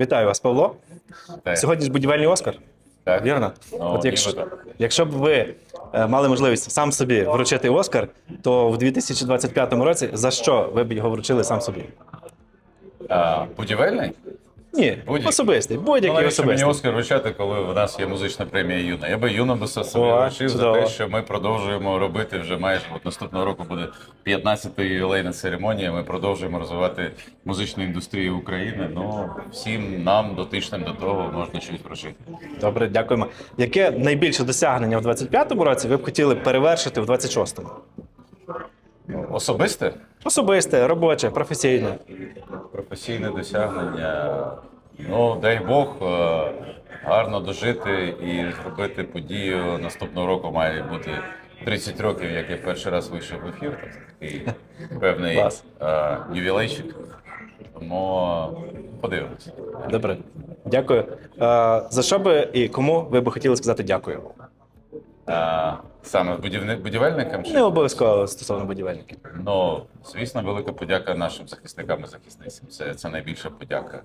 Вітаю вас, Павло. Так. Сьогодні ж будівельний Оскар. Так. Вірно? Ну, От якщо, якщо б ви е, мали можливість сам собі вручити Оскар, то в 2025 році за що ви б його вручили сам собі? А, будівельний? Ні, Будь-який. особистий, Ну, будь-який навіщо мені. Оскар вручати, коли в нас є музична премія Юна? Я би Юна би собі О, вручив за чудово. те, що ми продовжуємо робити вже майже от наступного року буде 15-та ювілейна церемонія. Ми продовжуємо розвивати музичну індустрію України. Ну всім нам, дотичним до того, можна щось вручити. Добре, дякуємо. Яке найбільше досягнення в 25-му році ви б хотіли перевершити в 26-му? Особисте Особисте, робоче, професійне. Професійне досягнення. Ну, дай Бог, е, гарно дожити і зробити подію. Наступного року має бути 30 років, як я перший раз вийшов в ефір. Тобто такий певний Клас. е, ювілейчик. Тому подивимося. Добре, дякую. Е, за що би і кому ви б хотіли сказати дякую? Саме будівельникам чи Не обов'язково стосовно будівельників. Ну, звісно, велика подяка нашим захисникам і захисницям. Це, це найбільша подяка.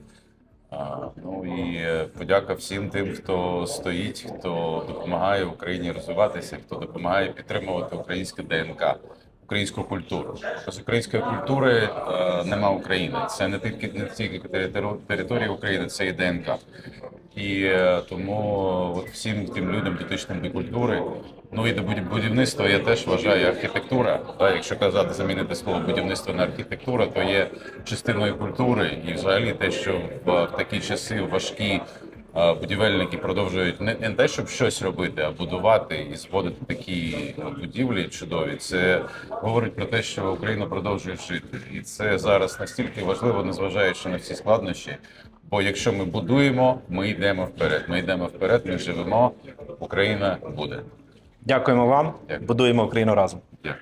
А, ну і подяка всім тим, хто стоїть, хто допомагає Україні розвиватися, хто допомагає підтримувати українське ДНК, українську культуру. Без української культури е, нема України. Це не тільки не тільки територ- територія України, це і ДНК. І е, тому от всім тим людям, дотичним до культури, ну і до будів- будівництва, я теж вважаю архітектура. Та, якщо казати замінити слово будівництво на архітектура, то є частиною культури, і взагалі те, що в, такі часи важкі. е, Будівельники продовжують не, те, щоб щось робити, а будувати і зводити такі будівлі чудові. Це говорить про те, що Україна продовжує жити, і це зараз настільки важливо, незважаючи на всі складнощі. Бо якщо ми будуємо, ми йдемо вперед. Ми йдемо вперед, ми живемо. Україна буде. Дякуємо вам. Дякую. Будуємо Україну разом. Дякую.